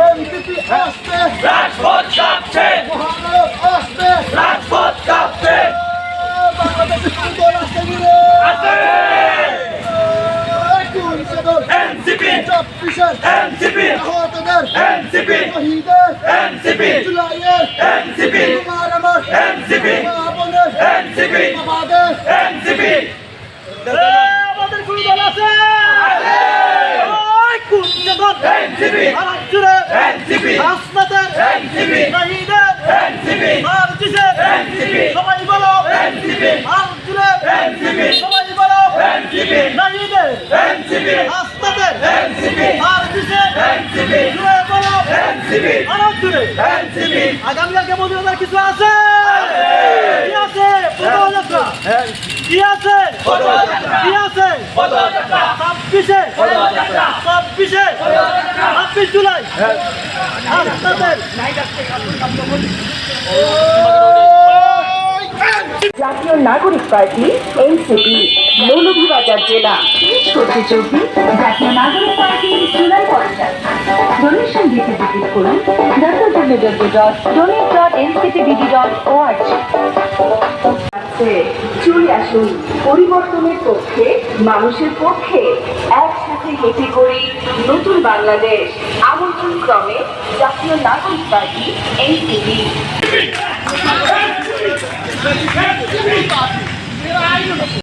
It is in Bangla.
এনসিপি আসবে রাজপথ কাঁপছে। মহানায়ক আসবে রাজপথ কাঁপছে। বাংলাদেশে কোন দল আছে। রে আছে কোন সে দল এনসিপি। এনসিপি। আহতদের এনসিপি। শহীদের এনসিপি। জুলাইয়ের এনসিপি। তোমার আমার এনসিপি। মা বোনের এনসিপি। আমাদের এনসিপি। আমাদের এনসিপি জুড়ে এনসিপি হাসনাদের এনসিপি শহীদের এনসিপি মারজিসের এনসিপি সবাই বলো এনসিপি ভারত জুড়ে এনসিপি সবাই বলো এনসিপি শহীদের এনসিপি হাসনাদের এনসিপি মারজিসের এনসিপি জুড়ে বলো এনসিপি ভারত জুড়ে এনসিপি আগামীকালকে মজুরিদার কিছু আছে? কি আছে? পদযাত্রা। কি আছে? পদযাত্রা। কি আছে? পদযাত্রা। ছাব্বিশে। পদযাত্রা। ছাব্বিশে জুলাই। জাতীয় নাগরিক পার্টি এনসিপি মৌলভীবাজার জেলা চলছে চলতি জাতীয় নাগরিক পার্টি জুলাই পঞ্চাশ। ডোনেশন দিতে ভিজিট করুন W W W dot donate dot NCPBD dot ORG চলে আসুন পরিবর্তনের পক্ষে মানুষের পক্ষে একসাথে হেঁটে করি বাংলাদেশ। আমন্ত্রণ ক্রমে জাতীয় নাগরিক পার্টি এনসিপি